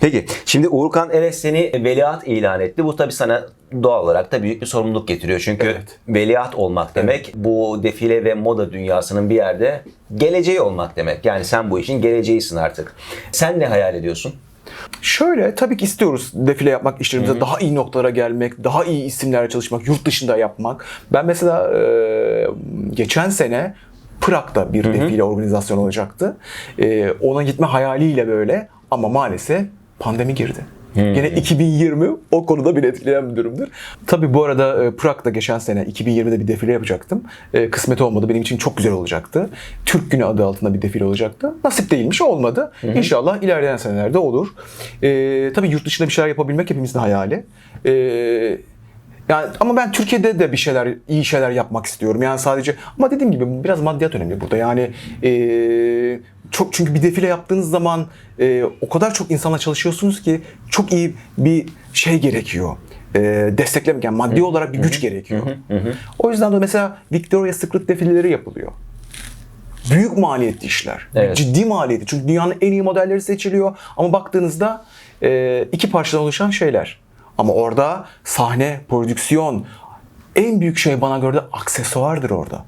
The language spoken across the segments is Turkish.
Peki şimdi Uğurkan Eres seni veliaht ilan etti. Bu tabii sana doğal olarak da büyük bir sorumluluk getiriyor. Çünkü Evet. veliaht olmak demek bu defile ve moda dünyasının bir yerde geleceği olmak demek. Yani sen bu işin geleceğisin artık. Sen ne hayal ediyorsun? Şöyle tabii ki istiyoruz defile yapmak, işlerimize daha iyi noktalara gelmek, daha iyi isimlerle çalışmak, yurt dışında yapmak. Ben mesela e, geçen sene Prag'da bir defile organizasyonu olacaktı. E, ona gitme hayaliyle böyle ama maalesef pandemi girdi. Gene 2020 o konuda bir etkileyen bir durumdur. Tabii bu arada e, Prag'da geçen sene 2020'de bir defile yapacaktım. E, kısmet olmadı. Benim için çok güzel olacaktı. Türk Günü adı altında bir defile olacaktı. Nasip değilmiş olmadı. İnşallah ilerleyen senelerde olur. E, tabii yurt dışında bir şeyler yapabilmek hepimizin hayali. E, yani ama ben Türkiye'de de bir şeyler, iyi şeyler yapmak istiyorum. Yani sadece ama dediğim gibi biraz maddiyat önemli burada. Yani e, çok çünkü bir defile yaptığınız zaman e, o kadar çok insanla çalışıyorsunuz ki çok iyi bir şey gerekiyor. E, desteklemek yani maddi olarak bir güç gerekiyor. O yüzden de mesela Victoria's Secret defileleri yapılıyor. Büyük maliyetli işler. Evet. Ciddi maliyetli. Çünkü dünyanın en iyi modelleri seçiliyor. Ama baktığınızda e, iki parçadan oluşan şeyler. Ama orada sahne, prodüksiyon, en büyük şey bana göre de aksesuardır orada.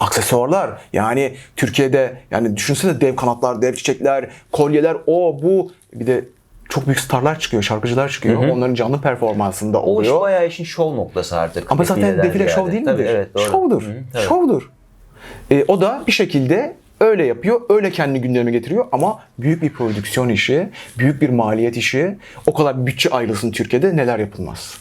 Aksesuarlar yani Türkiye'de yani düşünsene dev kanatlar, dev çiçekler, kolyeler, o bu bir de çok büyük starlar çıkıyor, şarkıcılar çıkıyor. Onların canlı performansında O iş oluyor. bayağı işin şov noktası artık. Ama zaten defile şov değil Tabii, midir? evet, doğru. Şovdur. Hı hı, tabii. Şovdur. E, o da bir şekilde öyle yapıyor, öyle kendi gündemine getiriyor ama büyük bir prodüksiyon işi, büyük bir maliyet işi, o kadar bütçe ayrılsın Türkiye'de neler yapılmaz.